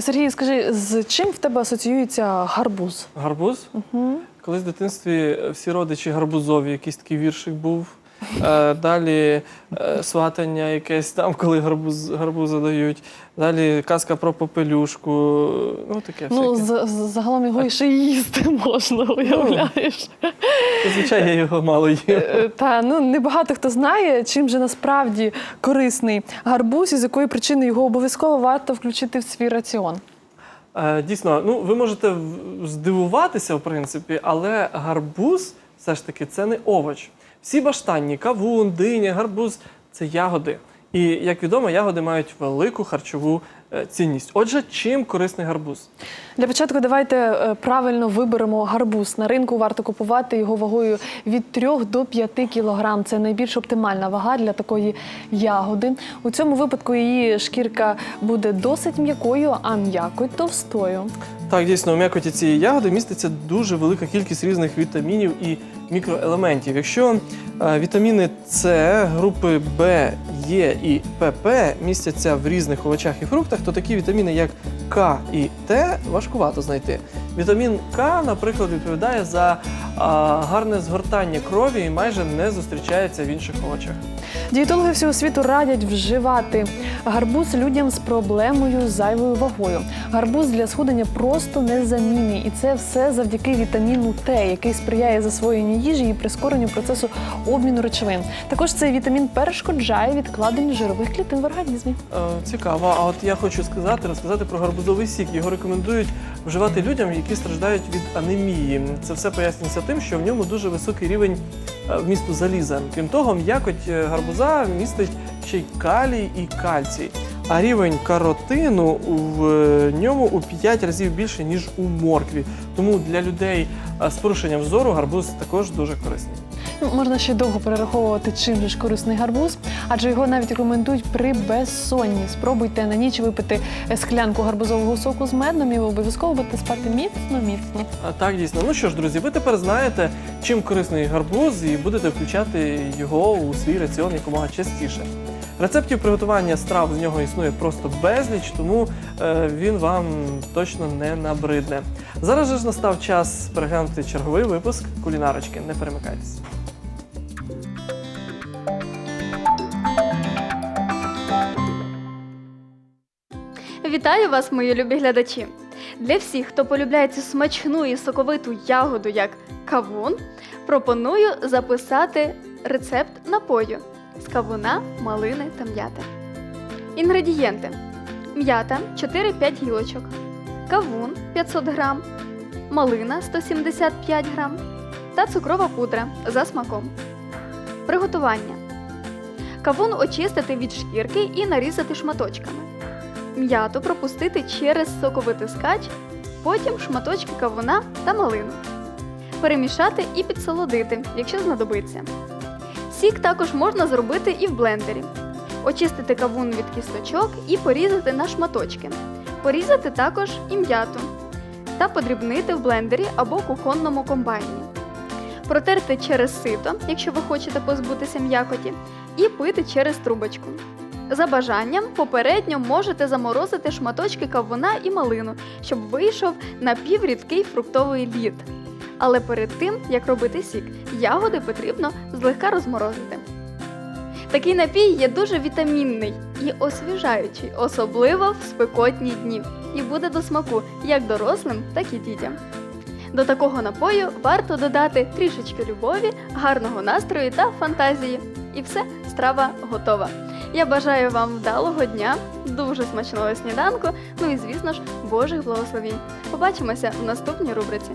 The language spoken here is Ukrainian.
Сергій, скажи, з чим в тебе асоціюється гарбуз? Гарбуз? Колись в дитинстві всі родичі гарбузові, якийсь такий віршик був. Е, Далі е, сватання якесь там, коли гарбуз, гарбуза дають. Далі казка про попелюшку. Ну, таке Ну, всяке. загалом його і ще їсти можна, уявляєш. Зазвичай я його мало їм. Е, Та ну небагато хто знає, чим же насправді корисний гарбуз і з якої причини його обов'язково варто включити в свій раціон. Дійсно, ну ви можете здивуватися, в принципі, але гарбуз все ж таки це не овоч. Всі баштанні, кавун, диня, гарбуз це ягоди. І як відомо, ягоди мають велику харчову цінність. Отже, чим корисний гарбуз? Для початку давайте е, правильно виберемо гарбуз. На ринку варто купувати його вагою від 3 до 5 кілограм. Це найбільш оптимальна вага для такої ягоди. У цьому випадку її шкірка буде досить м'якою, а м'якоть товстою. Так, дійсно, у м'якоті цієї ягоди міститься дуже велика кількість різних вітамінів і мікроелементів. Якщо е, вітаміни С, групи Б, Е і ПП містяться в різних овочах і фруктах, то такі вітаміни, як К і Т, важкувато знайти. Вітамін К, наприклад, відповідає за а, гарне згортання крові і майже не зустрічається в інших овочах. Дієтологи всього світу радять вживати гарбуз людям з проблемою з зайвою вагою. Гарбуз для схудення просто незамінний, і це все завдяки вітаміну Т, який сприяє засвоєнню їжі і прискоренню процесу обміну речовин. Також цей вітамін перешкоджає відкладенню жирових клітин в організмі. Е, Цікаво. А от я хочу сказати, розказати про гарбузовий сік. Його рекомендують вживати людям, які страждають від анемії. Це все пояснюється тим, що в ньому дуже високий рівень е, вмісту заліза. Крім того, м'якоть е, гарбуза містить ще й калій і кальцій. А рівень каротину в е, ньому у 5 разів більше, ніж у моркві. Тому для людей з порушенням зору гарбуз також дуже корисний. Ну, можна ще довго перераховувати, чим же ж корисний гарбуз, адже його навіть рекомендують при безсонні. Спробуйте на ніч випити склянку гарбузового соку з медом, і обов'язково будете спати міцно, міцно. Так, дійсно. Ну що ж, друзі, ви тепер знаєте, чим корисний гарбуз, і будете включати його у свій раціон якомога частіше. Рецептів приготування страв з нього існує просто безліч, тому е, він вам точно не набридне. Зараз же ж настав час переглянути черговий випуск кулінарочки. Не перемикайтесь. Вітаю вас, мої любі глядачі! Для всіх, хто полюбляє цю смачну і соковиту ягоду, як кавун, пропоную записати рецепт напою з кавуна, малини та м'яти. Інгредієнти: м'ята 4-5 гілочок, кавун 500 грам, малина 175 грам та цукрова пудра за смаком. Приготування: кавун очистити від шкірки і нарізати шматочками м'яту пропустити через соковитискач, потім шматочки кавуна та малину. Перемішати і підсолодити, якщо знадобиться. Сік також можна зробити і в блендері. Очистити кавун від кісточок і порізати на шматочки. Порізати також і м'яту та подрібнити в блендері або кухонному комбайні. Протерти через сито, якщо ви хочете позбутися м'якоті, і пити через трубочку. За бажанням, попередньо можете заморозити шматочки кавуна і малину, щоб вийшов напіврідкий фруктовий лід. Але перед тим, як робити сік, ягоди потрібно злегка розморозити. Такий напій є дуже вітамінний і освіжаючий, особливо в спекотні дні, і буде до смаку як дорослим, так і дітям. До такого напою варто додати трішечки любові, гарного настрою та фантазії. І все, страва готова. Я бажаю вам вдалого дня, дуже смачного сніданку, ну і звісно ж, Божих благословінь. Побачимося в наступній рубриці.